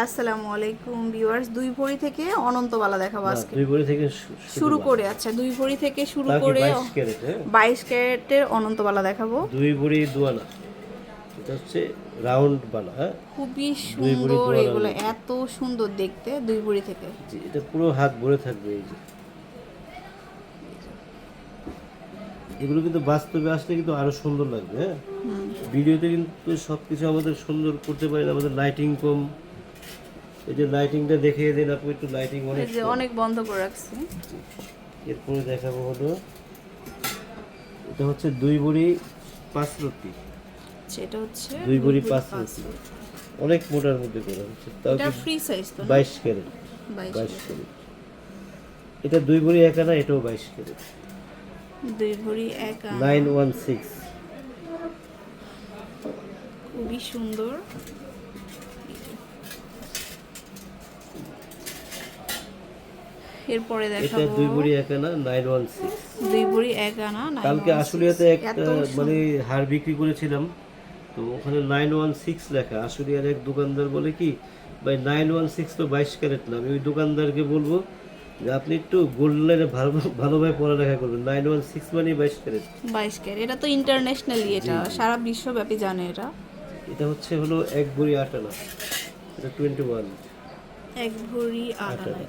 আসসালামু আলাইকুম ভিউয়ার্স দুই ভরি থেকে অনন্তবালা দেখাবো আজকে। দুই ভরি থেকে শুরু করে। আচ্ছা দুই ভরি থেকে শুরু করে 22 হ্যাঁ? ক্যারেটের অনন্তবালা দেখাবো। দুই ভরি দুয়ানা এটা হচ্ছে রাউন্ড বালা হ্যাঁ? খুবই সুন্দর এগুলো এত সুন্দর দেখতে দুই ভরি থেকে। এটা পুরো হাত ভরে থাকবে এই যে। এগুলো কিন্তু বাস্তবে আসলে কিন্তু আরও সুন্দর লাগবে হ্যাঁ? ভিডিওতে কিন্তু সবকিছু আমাদের সুন্দর করতে পারি আমাদের লাইটিং কম এই যে লাইটিংটা দেখিয়ে দিন আপনি একটু লাইটিং অনেক এই যে অনেক বন্ধ করে রাখছি। এরপরে দেখাবো হলো এটা হচ্ছে দুই ভরি পাঁচ রুটি। সেটা হচ্ছে দুই ভরি পাঁচ রুটি। অনেক মোটার মধ্যে করা হচ্ছে তাও এটা ফ্রি সাইজ তো না? বাইশ ক্যারেট বাইশ বাইশ ক্যারেট। এটা দুই ভরি একা না এটাও বাইশ ক্যারেট। দুই ভরি এক। আনা। নাইন ওয়ান সিক্স খুবই সুন্দর। এরপরে দেখাবো। এটা দুই ভরি এক আনা নাইন ওয়ান সিক্স দুই ভরি এক আনা কালকে আশুলিয়াতে একটা মানে হার বিক্রি করেছিলাম। তো ওখানে নাইন ওয়ান সিক্স লেখা। আশুলিয়ার এক দোকানদার বলে কি ভাই নাইন ওয়ান সিক্স তো বাইশ ক্যারেট না। আমি ওই দোকানদারকে বলব যে আপনি একটু গোল্ড লাইনে ভালো ভালোভাবে পড়ালেখা করবেন। নাইন ওয়ান সিক্স মানে বাইশ ক্যারেট। বাইশ ক্যারেট। এটা তো ইন্টারন্যাশনালি এটা। সারা বিশ্বব্যাপী জানে এটা। এটা হচ্ছে হলো এক ভরি আট আনা। এটা টোয়েন্টি ওয়ান এক ভরি আট আট আনা আনা।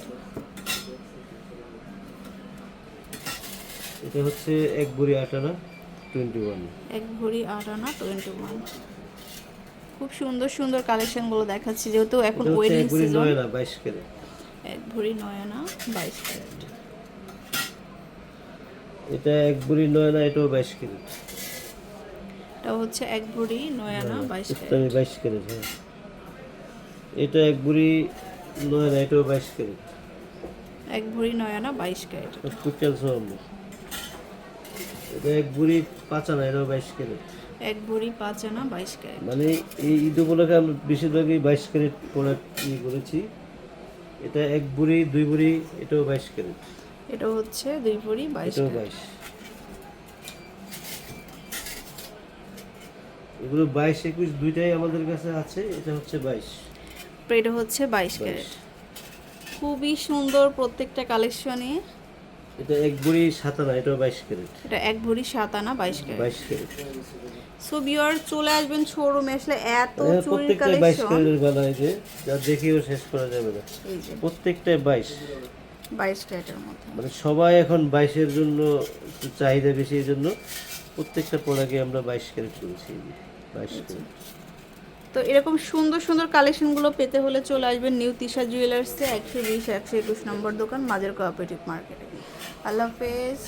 এটা হচ্ছে এক ভরি আট আনা টোয়েন্টি ওয়ান এক ভরি আট আনা টোয়েন্টি ওয়ান খুব সুন্দর সুন্দর কালেকশনগুলো দেখাচ্ছি যেহেতু এখন ওয়েডিং এক ভরি সিজন নয় আনা বাইশ ক্যারেট। এক ভরি নয় আনা বাইশ ক্যারেট। এটা এক ভরি নয় আনা এটাও বাইশ ক্যারেট। এটা হচ্ছে এক ভরি নয় আনা বাইশ ক্যারেট। ইসলামী বাইশ ক্যারেট হ্যাঁ। এটা এক বুড়ি নয় না এটাও বাইশ ক্যারেট। এক ভরি নয় আনা বাইশ ক্যারেট। সম এটা এক বুড়ি পাঁচ আনা এটাও বাইশ ক্যারেট। এক ভরি পাঁচ আনা বাইশ ক্যারেট। মানে এই ঈদ উপলক্ষে আমরা বেশিরভাগই বাইশ ক্যারেট প্রোডাক্ট ইয়ে করেছি। এটা এক বুড়ি দুই বুড়ি এটাও বাইশ ক্যারেট। এটা হচ্ছে দুই ভরি বাইশ এটাও বাইশ। এগুলো বাইশ একুশ দুইটাই আমাদের কাছে আছে এটা হচ্ছে বাইশ। এটা হচ্ছে বাইশ বাইশ। ক্যারেট। খুবই সুন্দর প্রত্যেকটা কালেকশনে এটা এক বুড়ি সাত আনা এটাও বাইশ ক্যারেট। এটা এক ভরি সাত আনা বাইশ ক্যারেট। বাইশ ক্যারেট। সো বিয়ার চলে আসবেন শোরুমে আসলে এত চুরির প্রত্যেকটাই বাইশ কালেকশন ক্যারেটের বেলা এই যে যা দেখিও শেষ করা যাবে না। প্রত্যেকটাই বাইশ। বাইশ ক্যারেটের মধ্যে। মানে সবাই এখন বাইশের জন্য চাহিদা বেশি এই জন্য প্রত্যেকটা প্রোডাক্টে আমরা বাইশ ক্যারেট করেছি। বাইশ ক্যারেট। তো এরকম সুন্দর সুন্দর কালেকশনগুলো পেতে হলে চলে আসবেন নিউ তিশা জুয়েলার্সে একশো বিশ একশো একুশ নম্বর দোকান মাজার কোঅপারেটিভ মার্কেটে আল্লাহ হাফেজ।